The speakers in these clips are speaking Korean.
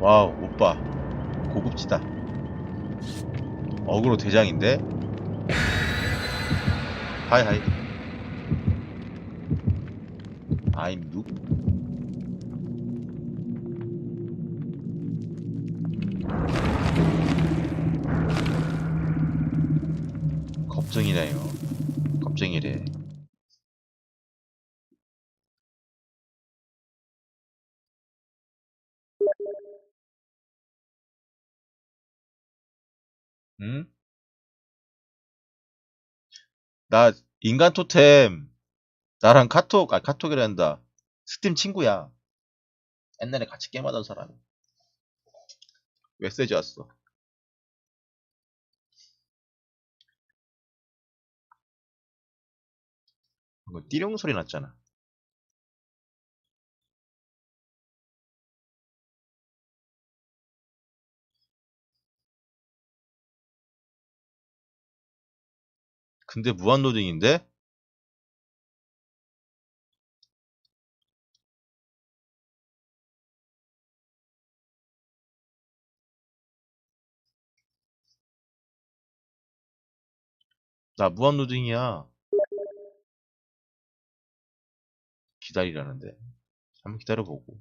와우 오빠. 고급지다. 어그로 대장인데? 하이 하이. I'm noob. 겁쟁이네요. 겁쟁이래 응? 나 인간 토템 나랑 카톡 아 카톡이란다. 스팀 친구야. 옛날에 같이 게임하던 사람. 메시지 왔어. 띠룡 소리 났잖아 근데 무한로딩인데? 나 무한로딩이야. 기다리라는데. 한번 기다려보고.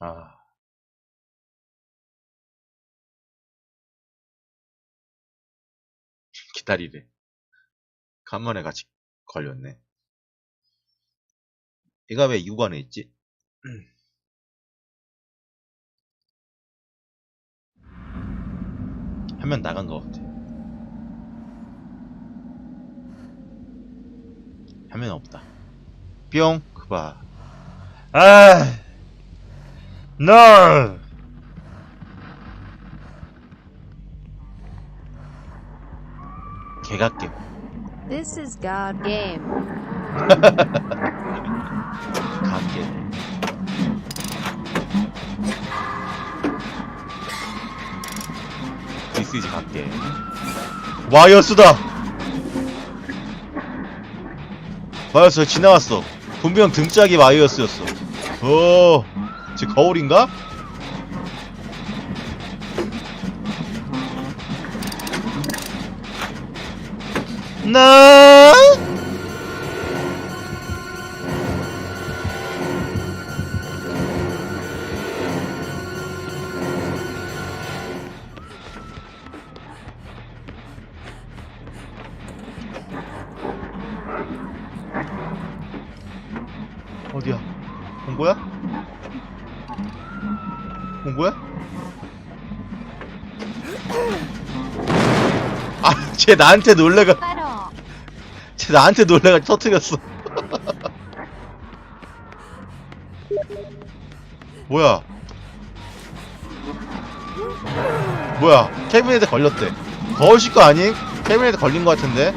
아. 기다리래. 간만에 같이 걸렸네. 얘가 왜 이구간에 있지? 화면 나간 것 같아. 화면 없다. 뿅! 그봐. 아! NO! 개같게. This is God game. 갓게. 디스이지 갓게. 와이어스다! 와이어스 지나갔어. 분명 등짝이 와이어스였어. 어, 지금 거울인가? 나어 아, 쟤 나한테 놀래가, 쟤 나한테 놀래가 터뜨렸어. 뭐야? 뭐야? 캐비넷에 걸렸대. 거우실 거 아님? 캐비넷에 걸린 거 같은데?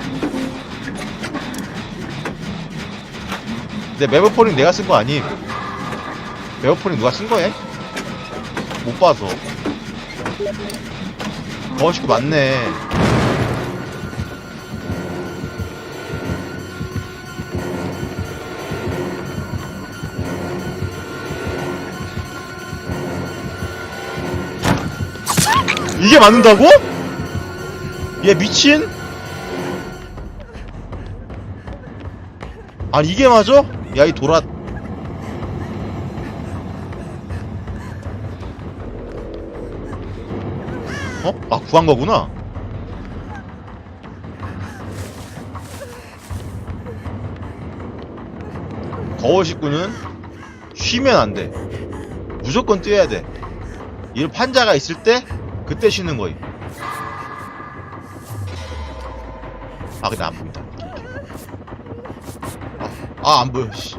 근데 메모포링 내가 쓴 거 아님? 메모포링 누가 쓴 거야? 못 봐서. 거우실 거 맞네. 이게 맞는다고? 얘 미친? 아니 이게 맞아? 야이 돌아 어? 아 구한 거구나 거울 식구는 쉬면 안돼 무조건 뛰어야 돼 이런 판자가 있을 때 그때 쉬는 거임. 아, 근데 안 보인다. 아, 아, 안 보여, 씨.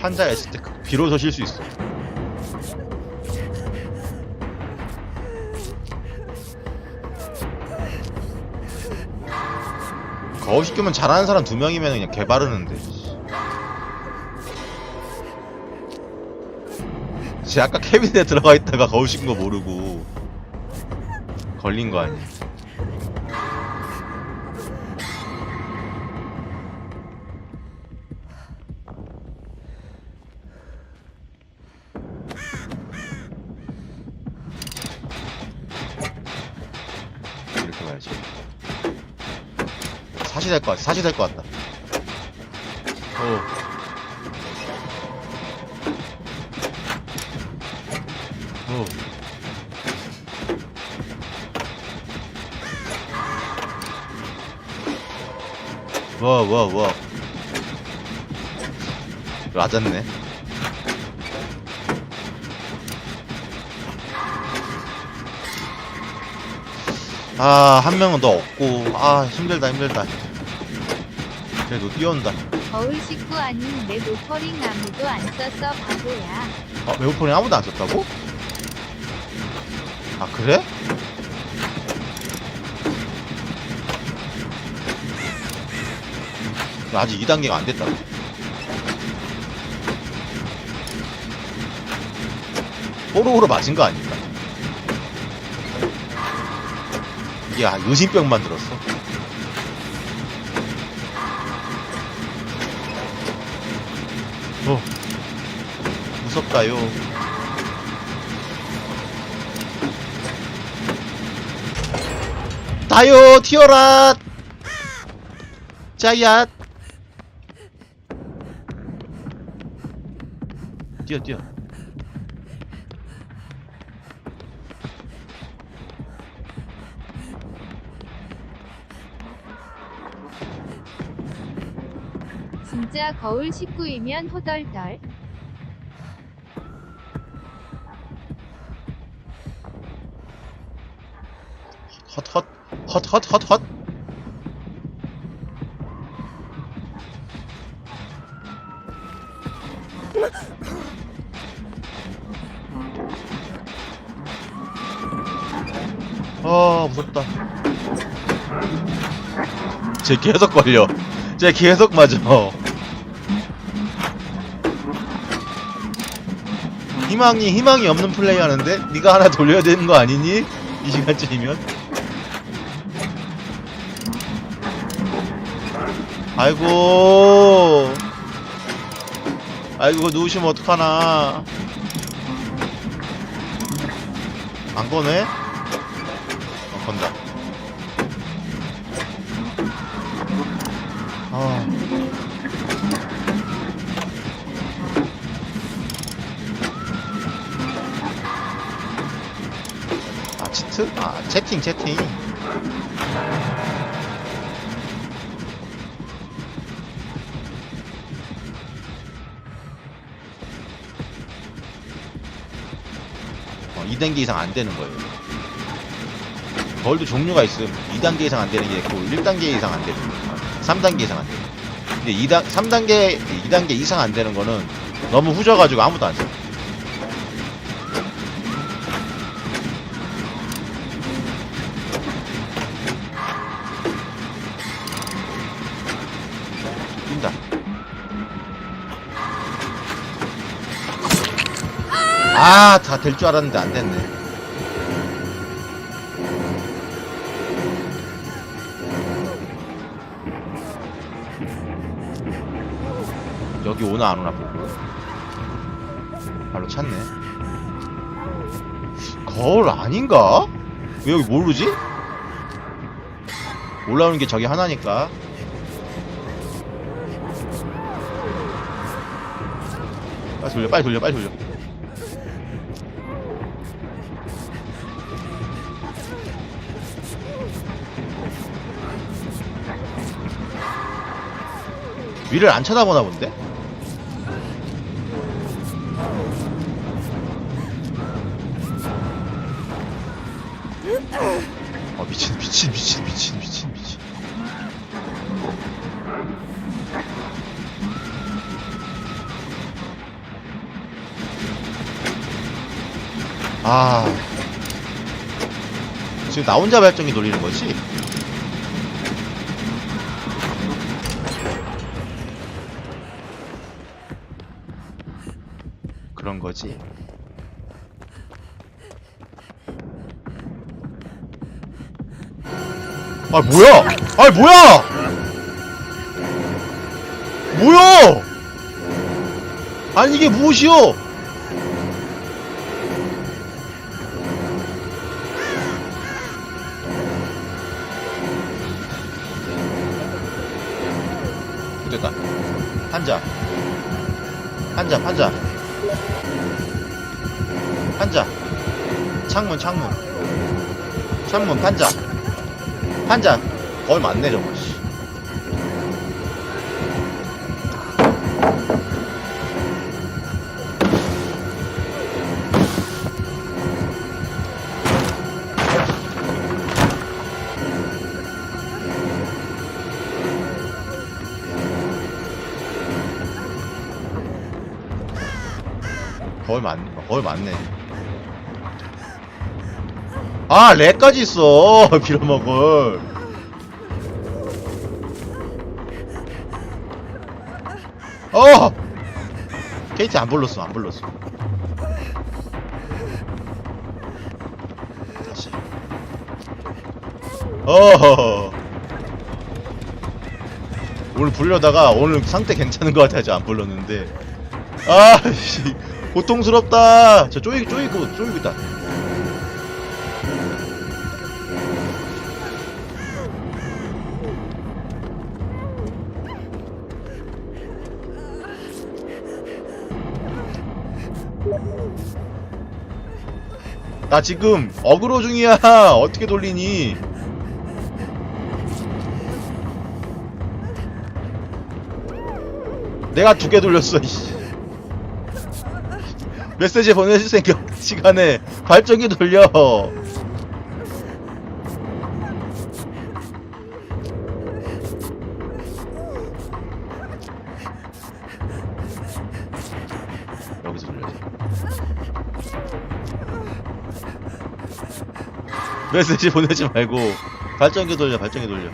판자가 있을 때 그- 비로소 쉴 수 있어. 거울 시키면 잘하는 사람 두 명이면 그냥 개바르는데. 쟤 아까 캐비넷에 들어가 있다가 거울 씻은 거 모르고 걸린 거 아니야? 이렇게 가야지. 사시 될것 같아. 사시 될것 같다. 어. 어. 와, 와, 와. 맞았네. 아, 한 명은 더 없고. 아, 힘들다, 힘들다. 그래도 뛰어온다. 거울 식구 아닌 내 노퍼링 아무도 안 썼어 바보야. 어, 외부폰이 아무도 안 썼다고? 아, 그래? 아직 2단계가 안 됐다고? 뽀로로 맞은 거 아닐까? 이게 아, 의심병 만들었어. 어, 무섭다요. 다요, 튀어라! 짜야! 뛰어, 뛰어. 진짜 거울 식구이면 호덜덜. 헛, 헛, 헛, 헛, 헛, 헛. 아, 무섭다. 쟤 계속 걸려. 쟤 계속 맞아. 희망이, 희망이 없는 플레이 하는데? 네가 하나 돌려야 되는 거 아니니? 이 시간쯤이면? 아이고 아이고 누우시면 어떡하나 안 거네? 어 건다 아 아, 치트? 아, 채팅, 채팅. 2단계 이상 안 되는 거예요. 거울도 종류가 있음. 2단계 이상 안 되는 게 있고, 1단계 이상 안 되는 거. 3단계 이상 안 되는 거. 근데 2단, 3단계, 2단계 이상 안 되는 거는 너무 후져 가지고 아무도 안 써. 뛴 아, 다 될 줄 알았는데 안 됐네. 여기 오나 안 오나 보고. 바로 찾네. 거울 아닌가? 왜 여기 모르지? 올라오는 게 저기 하나니까. 빨리 돌려, 빨리 돌려, 빨리 돌려. 위를 안 쳐다보나 본데? 어 미친 미친 미친 미친 미친 미친 아 지금 나 혼자 발전기 돌리는 거지? 그런 거지. 아 뭐야? 아 뭐야? 뭐야? 아니 이게 무엇이요? 됐다. 한자. 한자, 한자. 판자. 창문 창문. 창문 판자. 판자. 거의 맞네 저거 씨. 거의 맞 거의 맞네 아, 렉까지 있어. 빌어먹을. 어! 케이트 안 불렀어, 안 불렀어. 다시. 어 오늘 부르려다가 오늘 상태 괜찮은 것 같아서 안 불렀는데. 아, 씨. 고통스럽다. 저 쪼이고, 쪼이고, 쪼이고 있다. 나 지금 어그로 중이야. 어떻게 돌리니? 내가 두 개 돌렸어. 메시지 보내줄 생각 시간에 발전기 돌려. 메시지 보내지 말고 발전기 돌려 발전기 돌려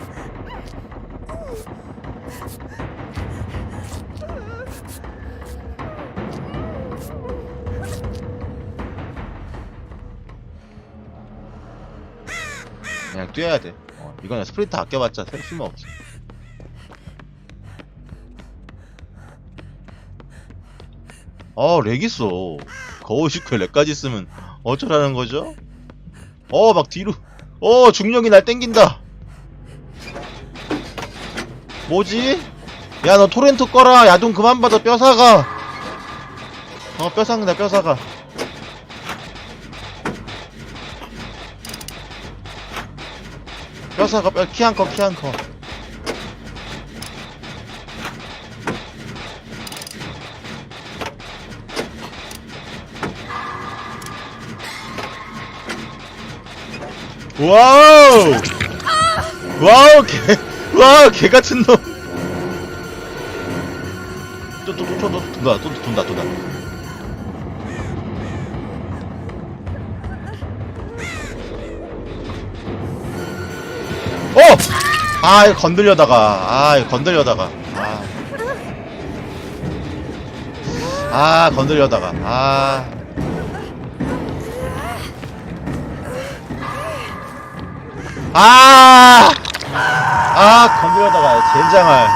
그냥 뛰어야 돼 어, 이거는 스프린트 아껴봤자 셀 쓸모 없어 어, 렉 있어. 거울 시크에 렉까지 있으면 어쩌라는 거죠? 어, 막 뒤로. 어, 중력이 날 땡긴다. 뭐지? 야, 너 토렌트 꺼라. 야동 그만 받아. 뼈사가. 어, 뼈사가, 뼈사가. 뼈사가, 뼈, 키한 커, 키한 커. 와우! 와우, 개, 와우, 개 같은 놈. 또, 또, 또, 또, 또, 돈다, 또, 돈다, 돈다. 어! 아, 이거 건들려다가, 아, 이거 건들려다가, 아. 아, 건들려다가, 아. 아! 아, 건드려다가 젠장할.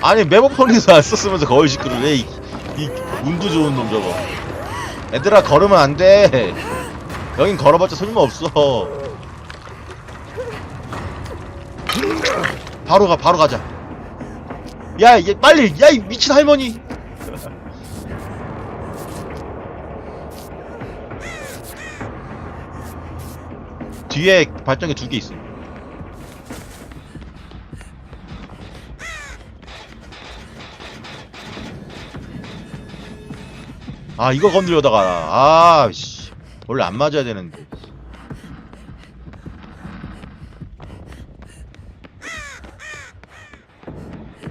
아니, 메모폰에서 안 썼으면서 거울 시끄러네. 이, 이, 운도 좋은 놈 저거. 애들아, 걸으면 안 돼. 여긴 걸어봤자 소용없어. 바로 가, 바로 가자. 야, 얘, 빨리! 야, 이 미친 할머니! 뒤에 발전기 두 개 있어. 아 이거 건드려다가 아씨 원래 안 맞아야 되는데.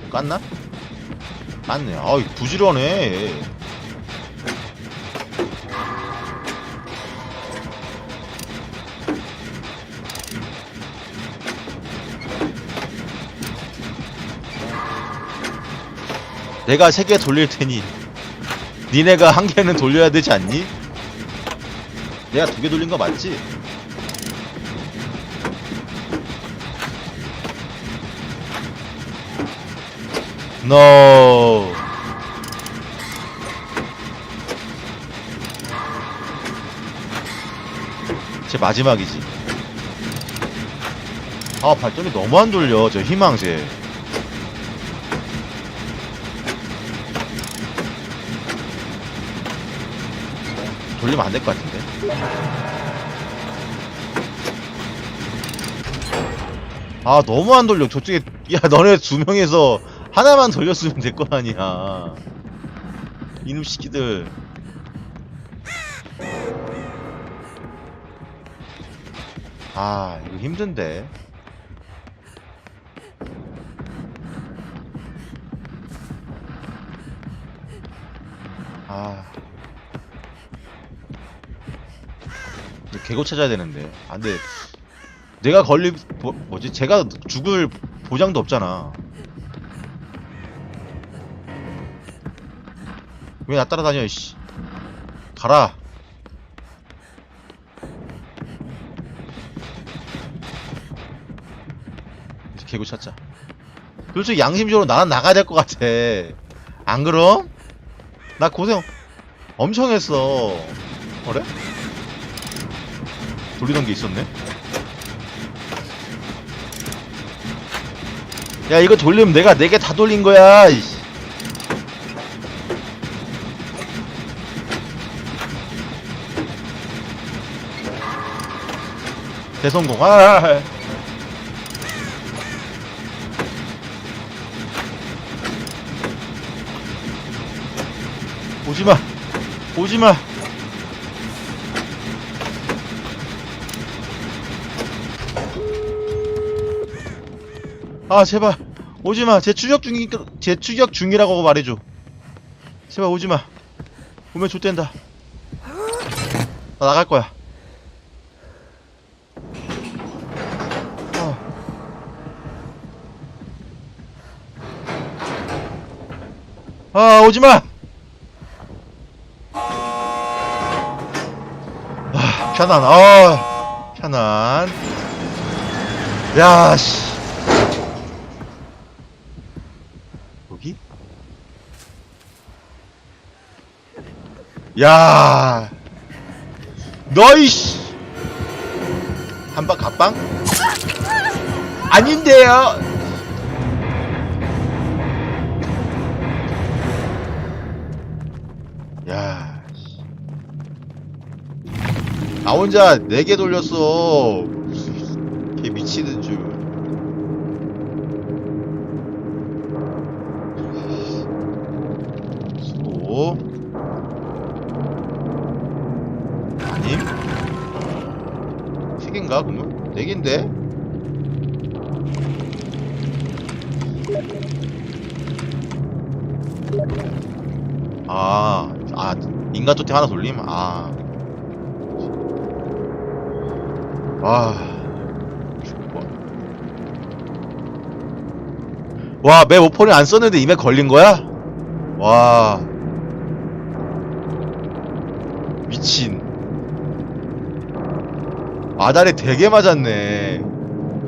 깠나? 깠네. 아이 부지런해. 내가 세 개 돌릴 테니 니네가 한 개는 돌려야 되지 않니? 내가 두 개 돌린 거 맞지? No. 제 마지막이지. 아 발전이 너무 안 돌려 저 희망새. 돌리면 안 될 것 같은데. 아 너무 안 돌려. 저쪽에 야 너네 두 명에서 하나만 돌렸으면 될 거 아니야. 이놈 시키들. 아 이거 힘든데. 아 개고 찾아야 되는데. 안돼 내가 걸릴 뭐, 뭐지? 제가 죽을 보장도 없잖아. 왜 나 따라다녀 이씨? 가라. 개구 찾자. 솔직히 양심적으로 나는 나가야 될 것 같아. 안 그럼? 나 고생 엄청 했어. 그래? 돌리던 게 있었네 야 이거 돌리면 내가 네 개 다 돌린 거야. 대성공 아, 아, 아. 오지마 오지마 아 제발. 오지마. 제 추격 중이 제 추격 중이라고 말해줘. 제발 오지마. 오면 좆된다. 나 나갈 거야. 어. 아 오지마! 아 편안 아 편안. 야씨 여기? 야, 너이씨, 한방 갑방? 아닌데요. 야, 씨. 나 혼자 네개 돌렸어. 걔 미치는 줄. 수고. 개인가, 그러면? 네 개인데? 아, 아, 인간 토템 하나 돌림? 아. 아. 죽을 와, 맵 오퍼를 안 썼는데 이맵 걸린 거야? 와. 미친. 아다리 되게 맞았네.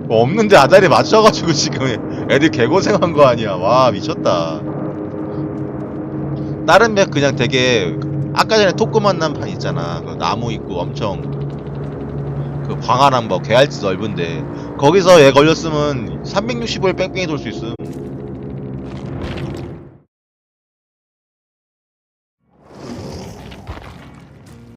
뭐 없는데 아다리 맞춰가지고 지금 애들 개고생한 거 아니야. 와, 미쳤다. 다른 맵 그냥 되게 아까 전에 토크 만난 판 있잖아. 그 나무 있고 엄청 그 광활한 뭐 개알지 넓은데 거기서 얘 걸렸으면 365일 뺑뺑이 돌 수 있음.